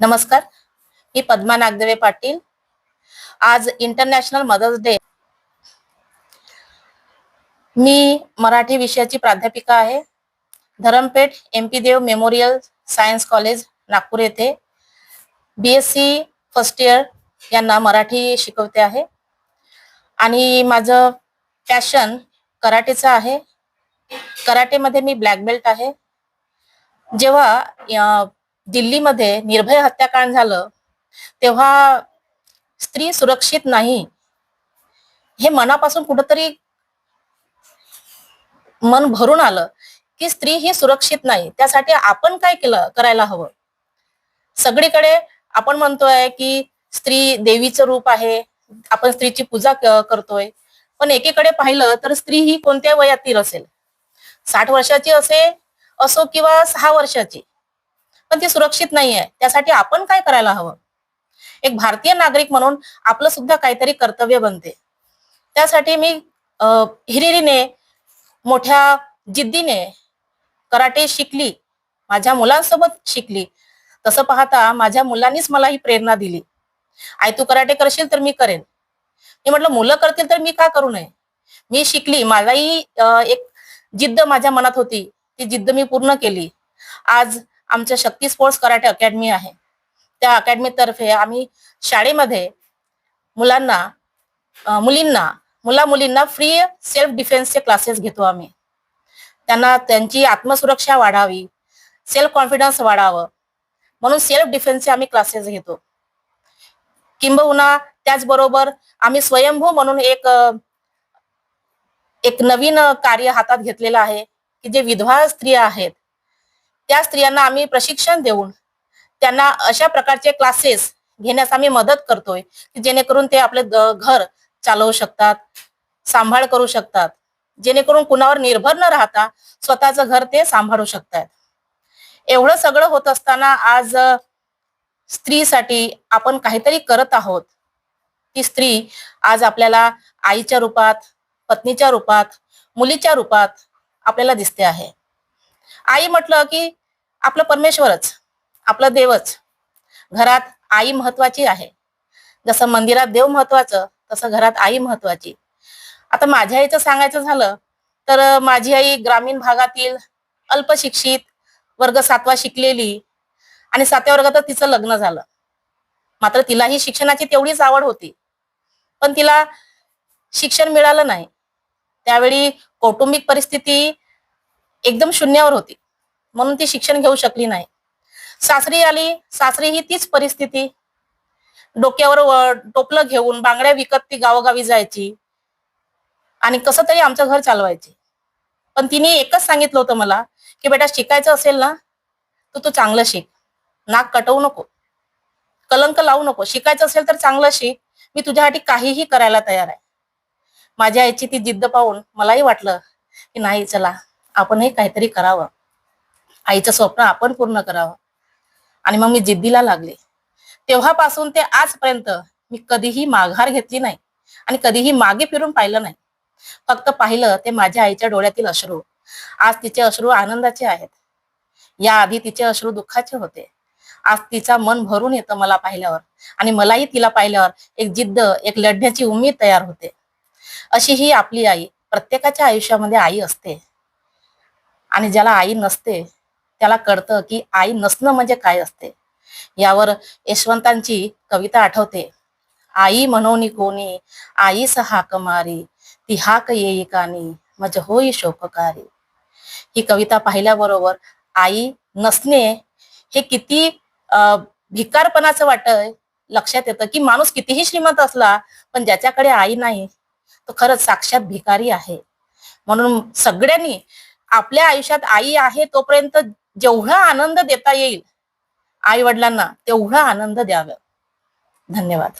नमस्कार मी पद्मा नागदेवे पाटील. आज international mother's day मी मराठी विषयाची प्राध्यापिका आहे. Dharampeth M P Deo memorial science college Nagpur येथे. B S C first year यांना मराठी शिकवते आहे. आणि माझं पॅशन कराटेचं आहे. कराटेमध्ये मी ब्लॅक बेल्ट आहे. जेव्हा दिल्लीमध्ये निर्भय हत्याकांड झालं तेव्हा स्त्री सुरक्षित नाही हे मनापासून कुठंतरी मन भरून आलं की स्त्री ही सुरक्षित नाही. त्यासाठी आपण काय केलं करायला हवं? सगळीकडे आपण म्हणतोय की स्त्री देवीचं रूप आहे आपण स्त्रीची पूजा करतोय. पण एकीकडे पाहिलं तर स्त्री ही कोणत्या वयातील असेल? साठ वर्षाची असे असो किंवा सहा वर्षाची. पण ते सुरक्षित नाहीये. त्यासाठी आपण काय करायला हवं? एक भारतीय नागरिक म्हणून आपलं सुद्धा काहीतरी कर्तव्य बनते. त्यासाठी मी अं, हिरिरीने मोठ्या जिद्दीने कराटे शिकली. माझ्या मुलांसोबत शिकली. तसं पाहता माझ्या मुलांनीच मला ही प्रेरणा दिली. आई तू कराटे करशील तर मी करेन. मी म्हटलं मुलं करतील तर मी का करू नये? मी शिकली. मलाही एक जिद्द माझ्या मनात होती. ती जिद्द मी पूर्ण केली. आज आमच्या शक्ती स्पोर्ट्स कराटे अकॅडमी आहे. त्या अकॅडमीतर्फे आम्ही शाळेमध्ये मुलांना मुलींना मुला मुलींना फ्री सेल्फ डिफेन्सचे क्लासेस घेतो आम्ही. त्यांना त्यांची आत्मसुरक्षा वाढावी सेल्फ कॉन्फिडन्स वाढावं. म्हणून सेल्फ डिफेन्सचे आम्ही क्लासेस घेतो. किंबहुना त्याचबरोबर आम्ही स्वयंभू म्हणून एक एक नवीन कार्य हातात घेतलेलं आहे की जे विधवा स्त्रिया आहेत त्या स्त्रियांना आम्ही प्रशिक्षण देऊन त्यांना अशा प्रकारचे क्लासेस घेण्यास आम्ही मदत करतोय की जेणेकरून ते आपले द- घर चालवू शकतात सांभाळ करू शकतात. जेणेकरून कुणावर निर्भर न राहता स्वतःचं घर ते सांभाळू शकतात. एवढं सगळं होत असताना आज स्त्रीसाठी आपण काहीतरी करत आहोत. ती स्त्री आज आपल्याला आईच्या रूपात पत्नीच्या रूपात मुलीच्या रूपात आपल्याला दिसते आहे. आई म्हटलं की आपलं परमेश्वरच आपलं देवच. घरात आई महत्वाची आहे. जसं मंदिरात देव महत्वाचं तसं घरात आई महत्वाची. आता माझ्या आईचं सांगायचं झालं तर माझी आई ग्रामीण भागातील अल्पशिक्षित वर्ग सातवा शिकलेली आणि सातव्या वर्गात तिचं लग्न झालं. मात्र तिलाही शिक्षणाची तेवढीच आवड होती. पण तिला शिक्षण मिळालं नाही. त्यावेळी कौटुंबिक परिस्थिती एकदम शून्यावर होती. म्हणून ती शिक्षण घेऊ शकली नाही. सासरी आली सासरी ही तीच परिस्थिती. डोक्यावर व- टोपलं घेऊन बांगड्या विकत ती गावोगावी जायची. आणि कसं तरी आमचं घर चालवायची. पण तिने एकच सांगितलं होतं मला की बेटा शिकायचं असेल ना तर तू चांगलं शिक. नाक कटवू नको. कलंक लावू नको. शिकायचं असेल तर चांगलं शिक. मी तुझ्यासाठी काहीही करायला तयार आहे. माझ्या आईची ती जिद्द पाहून मलाही वाटलं की नाही चला आपणही काहीतरी करावं. आईचं स्वप्न आपण पूर्ण करावं. आणि मग मी जिद्दीला लागले. तेव्हापासून ते आजपर्यंत मी कधीही माघार घेतली नाही आणि कधीही मागे फिरून पाहिलं नाही. फक्त पाहिलं ते माझ्या आईच्या डोळ्यातील अश्रू. आज तिचे अश्रू आनंदाचे आहेत. याआधी तिचे अश्रू दुःखाचे होते. आज तिचा मन भरून येतं मला पाहिल्यावर आणि मलाही तिला पाहिल्यावर एक जिद्द एक लढण्याची उमेद तयार होते. अशी ही आपली आई प्रत्येकाच्या आयुष्यामध्ये आई असते. आणि ज्याला आई नसते त्याला कळतं की आई नसणं म्हणजे काय असते. यावर यशवंतांची कविता आठवते. आई म्हणून कोणी आई हाक मारी ती हाक येई कानी मज होई शोककारी. ही कविता पाहिल्याबरोबर आई नसणे हे किती अं, भिकारपणाचं वाटत लक्षात येतं की माणूस कितीही श्रीमंत असला पण ज्याच्याकडे आई नाही तो खरंच साक्षात भिकारी आहे. म्हणून सगळ्यांनी आपल्या आयुष्यात आई आहे तोपर्यंत जेवढा आनंद देता येईल आई वडिलांना तेवढा आनंद द्यावा. धन्यवाद.